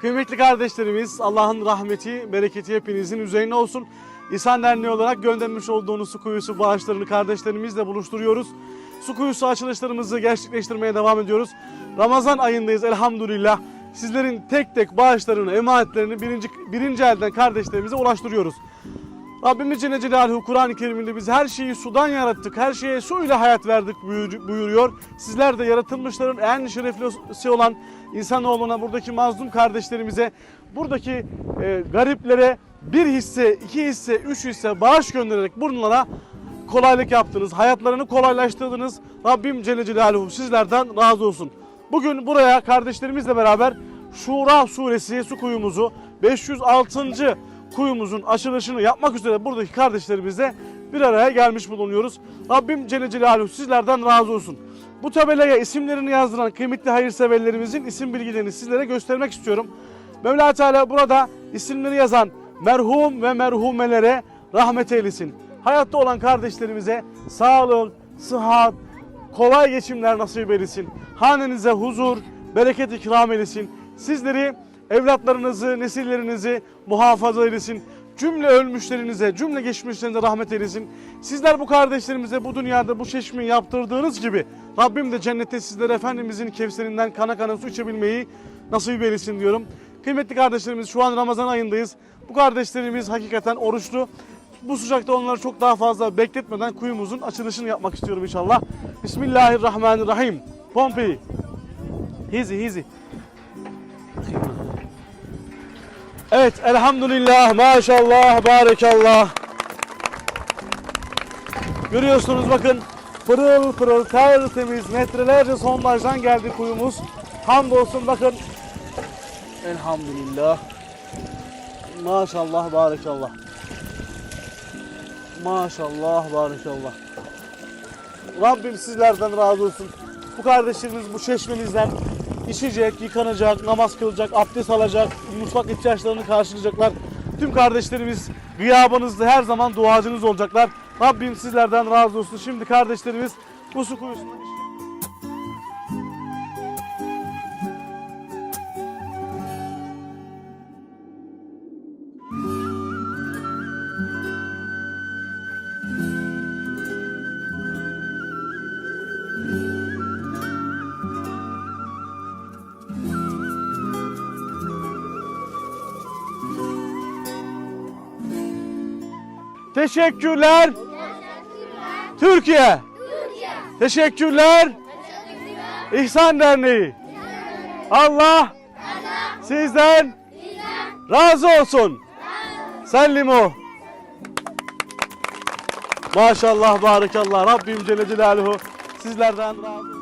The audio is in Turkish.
Kıymetli kardeşlerimiz, Allah'ın rahmeti, bereketi hepinizin üzerine olsun. İhsan Derneği olarak göndermiş olduğunuz su kuyusu bağışlarını kardeşlerimizle buluşturuyoruz. Su kuyusu açılışlarımızı gerçekleştirmeye devam ediyoruz. Ramazan ayındayız elhamdülillah. Sizlerin tek tek bağışlarını, emanetlerini birinci, birinci elden kardeşlerimize ulaştırıyoruz. Rabbimiz Celle Celaluhu Kur'an-ı Kerim'inde biz her şeyi sudan yarattık, her şeye su ile hayat verdik buyur- buyuruyor. Sizler de yaratılmışların en şereflisi olan insanoğluna, buradaki mazlum kardeşlerimize, buradaki e, gariplere bir hisse, iki hisse, üç hisse bağış göndererek bunlara kolaylık yaptınız, hayatlarını kolaylaştırdınız. Rabbim Celle Celaluhu sizlerden razı olsun. Bugün buraya kardeşlerimizle beraber Şura suresi su kuyumuzu 506. kuyumuzun açılışını yapmak üzere buradaki kardeşlerimizle bir araya gelmiş bulunuyoruz. Rabbim Celle Celaluhu sizlerden razı olsun. Bu tabelaya isimlerini yazdıran kıymetli hayırseverlerimizin isim bilgilerini sizlere göstermek istiyorum. Mevla Teala burada isimleri yazan merhum ve merhumelere rahmet eylesin. Hayatta olan kardeşlerimize sağlık, sıhhat, kolay geçimler nasip eylesin. Hanenize huzur, bereket ikram eylesin. Sizleri, evlatlarınızı, nesillerinizi muhafaza eylesin. Cümle ölmüşlerinize, cümle geçmişlerinize rahmet eylesin. Sizler bu kardeşlerimize bu dünyada bu çeşmeyi yaptırdığınız gibi Rabbim de cennette sizlere Efendimizin kevserinden kana kana su içebilmeyi nasip eylesin diyorum. Kıymetli kardeşlerimiz şu an Ramazan ayındayız. Bu kardeşlerimiz hakikaten oruçlu. Bu sıcakta onları çok daha fazla bekletmeden kuyumuzun açılışını yapmak istiyorum inşallah. Bismillahirrahmanirrahim. Pompi. Hizi hizi. Evet elhamdülillah maşallah barekallah. Görüyorsunuz bakın pırıl pırıl tertemiz metrelerce sondajdan geldi kuyumuz. Hamdolsun bakın. Elhamdülillah. Maşallah barekallah. Maşallah barekallah. Rabbim sizlerden razı olsun. Bu kardeşlerimiz bu çeşmenizden içecek, yıkanacak, namaz kılacak, abdest alacak, mutfak ihtiyaçlarını karşılayacaklar. Tüm kardeşlerimiz gıyabınızda her zaman duacınız olacaklar. Rabbim sizlerden razı olsun. Şimdi kardeşlerimiz bu su kuyusundan Teşekkürler. Türkiye. Teşekkürler. İhsan Derneği. Allah sizden razı olsun. Sellimu. Maşallah barakallah. Rabbim Celle Celaluhu sizlerden razı olsun.